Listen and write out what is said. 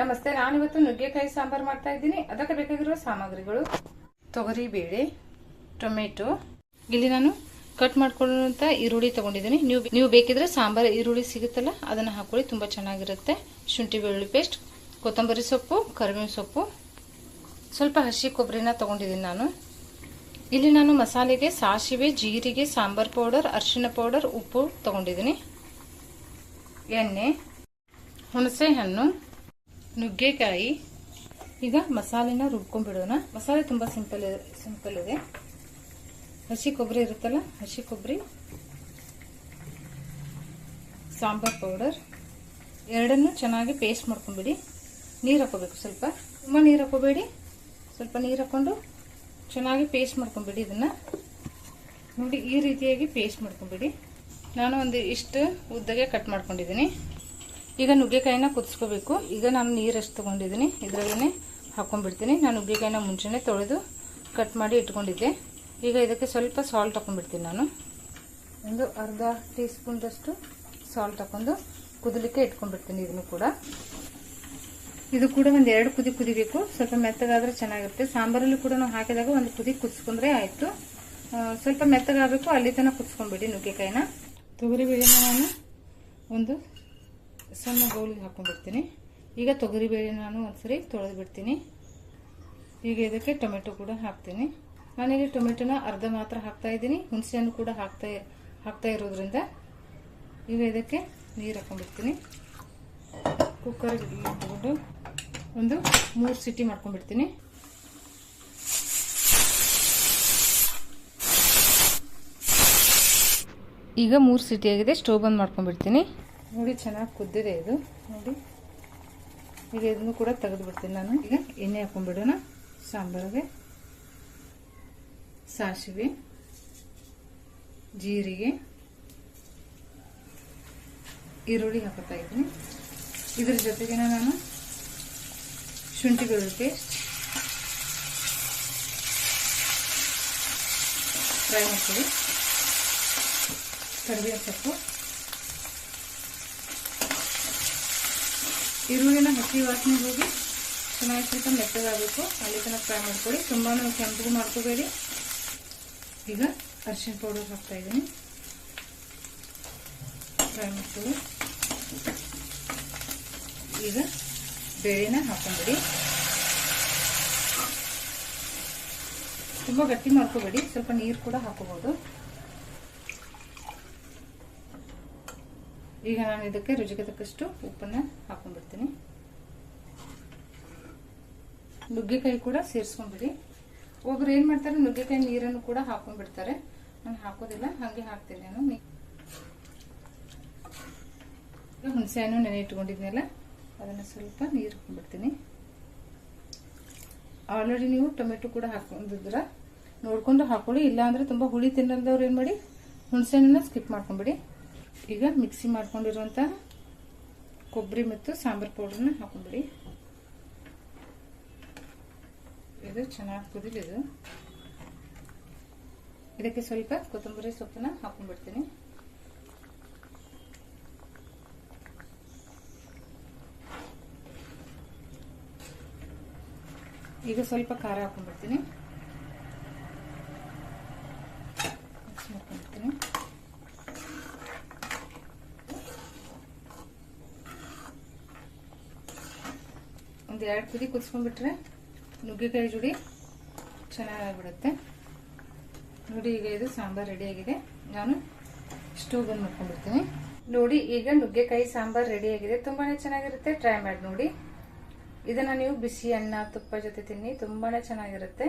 ನಮಸ್ತೆ, ನಾನಿವತ್ತು ನುಗ್ಗೆಕಾಯಿ ಸಾಂಬಾರು ಮಾಡ್ತಾ ಇದ್ದೀನಿ. ಅದಕ್ಕೆ ಬೇಕಾಗಿರುವ ಸಾಮಗ್ರಿಗಳು. ತೊಗರಿ, ಬೇಳೆ, ಟೊಮೆಟೊ. ಇಲ್ಲಿ ನಾನು ಕಟ್ ಮಾಡ್ಕೊಳ್ಳುವಂಥ ಈರುಳ್ಳಿ ತಗೊಂಡಿದ್ದೀನಿ. ನೀವು ನೀವು ಬೇಕಿದ್ರೆ ಸಾಂಬಾರು ಈರುಳ್ಳಿ ಸಿಗುತ್ತಲ್ಲ, ಅದನ್ನು ಹಾಕೊಳ್ಳಿ, ತುಂಬ ಚೆನ್ನಾಗಿರುತ್ತೆ. ಶುಂಠಿ, ಬೆಳ್ಳುಳ್ಳಿ ಪೇಸ್ಟ್, ಕೊತ್ತಂಬರಿ ಸೊಪ್ಪು, ಕರಿಬೇವಿನ ಸೊಪ್ಪು. ಸ್ವಲ್ಪ ಹಸಿ ಕೊಬ್ಬರಿನ ತಗೊಂಡಿದ್ದೀನಿ ನಾನು. ಇಲ್ಲಿ ನಾನು ಮಸಾಲೆಗೆ ಸಾಸಿವೆ, ಜೀರಿಗೆ, ಸಾಂಬಾರು ಪೌಡರ್ ಅರಿಶಿಣ ಪೌಡರ್, ಉಪ್ಪು ತಗೊಂಡಿದ್ದೀನಿ. ಎಣ್ಣೆ, ಹುಣಸೆ ಹಣ್ಣು. ನುಗ್ಗೆಕಾಯಿ. ಈಗ ಮಸಾಲೆನ ರುಬ್ಕೊಂಡ್ಬಿಡೋಣ. ಮಸಾಲೆ ತುಂಬ ಸಿಂಪಲ್ ಸಿಂಪಲ್ ಇದೆ. ಹಸಿ ಕೊಬ್ಬರಿ ಇರುತ್ತಲ್ಲ, ಹಸಿ ಕೊಬ್ಬರಿ. ಸಾಂಬಾರ್ ಪೌಡರ್. ಎರಡನ್ನು ಚೆನ್ನಾಗಿ ಪೇಸ್ಟ್ ಮಾಡ್ಕೊಂಬಿಡಿ ನೀರು ಹಾಕೋಬೇಕು ಸ್ವಲ್ಪ. ತುಂಬ ನೀರು ಹಾಕೋಬೇಡಿ ಸ್ವಲ್ಪ ನೀರು ಹಾಕೊಂಡು ಚೆನ್ನಾಗಿ ಪೇಸ್ಟ್ ಮಾಡ್ಕೊಂಬಿಡಿ ಇದನ್ನು. ನೋಡಿ ಈ ರೀತಿಯಾಗಿ ಪೇಸ್ಟ್ ಮಾಡ್ಕೊಂಬಿಡಿ ನಾನು ಒಂದು ಇಷ್ಟು ಉದ್ದಗೆ ಕಟ್ ಮಾಡ್ಕೊಂಡಿದ್ದೀನಿ. ಈಗ ನುಗ್ಗೆಕಾಯಿನ ಕುದಿಸ್ಕೋಬೇಕು. ಈಗ ನಾನು ನೀರಷ್ಟು ತೊಗೊಂಡಿದ್ದೀನಿ. ಇದರಲ್ಲೇ ಹಾಕೊಂಡ್ಬಿಡ್ತೀನಿ. ನಾನು ನುಗ್ಗೆಕಾಯಿನ ಮುಂಚೆನೇ ತೊಳೆದು ಕಟ್ ಮಾಡಿ ಇಟ್ಕೊಂಡಿದ್ದೆ. ಈಗ ಇದಕ್ಕೆ ಸ್ವಲ್ಪ ಸಾಲ್ಟ್ ಹಾಕೊಂಡ್ಬಿಡ್ತೀನಿ ನಾನು. ಒಂದು ಅರ್ಧ ಟೀ ಸ್ಪೂನ್ದಷ್ಟು ಸಾಲ್ಟ್ ಹಾಕೊಂಡು ಕುದಲಿಕ್ಕೆ ಇಟ್ಕೊಂಡ್ಬಿಡ್ತೀನಿ ಇದನ್ನು ಕೂಡ. ಇದು ಕೂಡ ಒಂದು ಎರಡು ಕುದಿ ಕುದಿಬೇಕು. ಸ್ವಲ್ಪ ಮೆತ್ತಗಾದ್ರೆ ಚೆನ್ನಾಗಿರುತ್ತೆ. ಸಾಂಬಾರಲ್ಲೂ ಕೂಡ ನಾವು ಹಾಕಿದಾಗ ಒಂದು ಕುದಿ ಕುದಿಸ್ಕೊಂಡ್ರೆ ಆಯಿತು. ಸ್ವಲ್ಪ ಮೆತ್ತಗಾಗಬೇಕು. ಅಲ್ಲಿ ತನಕ ಕುದಿಸ್ಕೊಂಡ್ಬಿಡಿ ನುಗ್ಗೆಕಾಯಿನ. ತೊಗರಿಬೇಳೆನ ನಾನು ಒಂದು ಸಣ್ಣ ಬೌಲಿಗೆ ಹಾಕೊಂಡ್ಬಿಡ್ತೀನಿ ಈಗ ತೊಗರಿಬೇಳೆ ನಾನು ಒಂದ್ಸರಿ ತೊಳೆದು ಬಿಡ್ತೀನಿ ಈಗ ಇದಕ್ಕೆ ಟೊಮೆಟೊ ಕೂಡ ಹಾಕ್ತೀನಿ. ನಾನಿಲ್ಲಿ ಟೊಮೆಟೊನ ಅರ್ಧ ಮಾತ್ರ ಹಾಕ್ತಾ ಇದ್ದೀನಿ. ಹುಣಸೆಹಣ್ಣು ಕೂಡ ಹಾಕ್ತಾ ಹಾಕ್ತಾ ಇರೋದ್ರಿಂದ ಈಗ ಇದಕ್ಕೆ ನೀರು ಹಾಕೊಂಡ್ಬಿಡ್ತೀನಿ ಕುಕ್ಕರ್ ತಗೊಂಡು ಒಂದು ಮೂರು ಸಿಟಿ ಮಾಡ್ಕೊಂಡ್ಬಿಡ್ತೀನಿ. ಈಗ ಮೂರು ಸಿಟಿ ಆಗಿದೆ. ಸ್ಟವ್ ಬಂದ್ ಮಾಡ್ಕೊಂಡ್ಬಿಡ್ತೀನಿ. ನೋಡಿ, ಚೆನ್ನಾಗಿ ಕುದ್ದಿದೆ ಇದು. ನೋಡಿ. ಈಗ ಇದನ್ನು ಕೂಡ ತೆಗೆದು ಬಿಡ್ತೀನಿ ನಾನು. ಈಗ ಎಣ್ಣೆ ಹಾಕೊಂಡ್ಬಿಡೋಣ ಸಾಂಬಾರಿಗೆ. ಸಾಸಿವೆ. ಜೀರಿಗೆ. ಈರುಳ್ಳಿ ಹಾಕೋತಾ ಇದ್ದೀನಿ. ಇದ್ರ ಜೊತೆಗೆ ನಾನು ಶುಂಠಿ ಬೆಳ್ಳುಳ್ಳಿ ಪೇಸ್ಟ್ ಫ್ರೈ ಮಾಡ್ತೀವಿ ಕರಿಬೇವು ಸೊಪ್ಪು. ಈರುಳ್ಳಿನ ಹಸಿ ವಾಸನೆ ಹೋಗಿ ಚೆನ್ನಾಗಿ ಸ್ವಲ್ಪ ಮೆತ್ತಗಾಗಬೇಕು. ಅಲ್ಲಿ ತನಕ ಫ್ರೈ ಮಾಡ್ಕೊಳ್ಳಿ. ತುಂಬಾ ಕೆಂಪು ಮಾಡ್ಕೋಬೇಡಿ. ಈಗ ಅರ್ಶಿನ ಪೌಡರ್ ಹಾಕ್ತಾ ಇದ್ದೀನಿ. ಫ್ರೈ ಮಾಡ್ಕೊಳ್ಳಿ. ಈಗ ಬೇಳೆನ ಹಾಕೊಂಡ್ಬಿಡಿ ತುಂಬ ಗಟ್ಟಿ ಮಾಡ್ಕೋಬೇಡಿ. ಸ್ವಲ್ಪ ನೀರು ಕೂಡ ಹಾಕೋಬಹುದು ಈಗ ನಾನು ಇದಕ್ಕೆ ರುಚಿಗೆ ತಕ್ಕಷ್ಟು ಉಪ್ಪನ್ನು ಹಾಕೊಂಡ್ಬಿಡ್ತೀನಿ. ನುಗ್ಗೆಕಾಯಿ ಕೂಡ ಸೇರಿಸ್ಕೊಂಡ್ಬಿಡಿ. ಒಬ್ರು ಏನು ಮಾಡ್ತಾರೆ, ನುಗ್ಗೆಕಾಯಿ ನೀರನ್ನು ಕೂಡ ಹಾಕೊಂಡ್ಬಿಡ್ತಾರೆ. ನಾನು ಹಾಕೋದಿಲ್ಲ, ಹಾಗೆ ಹಾಕ್ತೀನಿ ನಾನು. ಹುಣಸೆ ಹಣ್ಣು ನೆನೆ ಇಟ್ಕೊಂಡಿದ್ನಲ್ಲ, ಅದನ್ನು ಸ್ವಲ್ಪ ನೀರು ಹಾಕೊಂಡ್ಬಿಡ್ತೀನಿ. ಆಲ್ರೆಡಿ ನೀವು ಟೊಮೆಟೊ ಕೂಡ ಹಾಕೊಂಡಿದ್ರ ನೋಡ್ಕೊಂಡು ಹಾಕೊಳ್ಳಿ, ಇಲ್ಲಾಂದ್ರೆ ತುಂಬಾ ಹುಳಿ ತಿನ್ನಲ್ದವ್ರು ಏನ್ ಮಾಡಿ ಹುಣಸೆ ಹಣ್ಣನ್ನ ಸ್ಕಿಪ್ ಮಾಡ್ಕೊಂಬಿಡಿ ಈಗ ಮಿಕ್ಸಿ ಮಾಡ್ಕೊಂಡಿರುವಂತ ಕೊಬ್ಬರಿ ಮತ್ತು ಸಾಂಬಾರ್ ಪೌಡರ್ನ ಹಾಕೊಂಡ್ಬಿಡಿ. ಇದು ಚೆನ್ನಾಗಿ ಕುದಿಲಿ ಇದು. ಇದಕ್ಕೆ ಸ್ವಲ್ಪ ಕೊತ್ತಂಬರಿ ಸೊಪ್ಪನ್ನ ಹಾಕೊಂಡ್ಬಿಡ್ತೀನಿ. ಈಗ ಸ್ವಲ್ಪ ಖಾರ ಹಾಕೊಂಡ್ಬಿಡ್ತೀನಿ. ಒಂದು ಎರಡು ಕುದಿ ಕುದಿಸ್ಕೊಂಡ್ಬಿಟ್ರೆ ನುಗ್ಗೆಕಾಯಿ ಜೋಡಿ ಚೆನ್ನಾಗಾಗ್ಬಿಡುತ್ತೆ ನೋಡಿ ಈಗ ಇದು ಸಾಂಬಾರ್ ರೆಡಿ ಆಗಿದೆ. ನಾನು ಸ್ಟವ್ ಬಂದ್ ಮಾಡ್ಕೊಂಡ್ಬಿಡ್ತೀನಿ. ನೋಡಿ ಈಗ ನುಗ್ಗೆಕಾಯಿ ಸಾಂಬಾರ್ ರೆಡಿ ಆಗಿದೆ. ತುಂಬಾನೇ ಚೆನ್ನಾಗಿರುತ್ತೆ. ಟ್ರೈ ಮಾಡಿ ನೋಡಿ. ಇದನ್ನ ನೀವು ಬಿಸಿ ಅನ್ನ ತುಪ್ಪ ಜೊತೆ ತಿನ್ನಿ ತುಂಬಾ ಚೆನ್ನಾಗಿರುತ್ತೆ.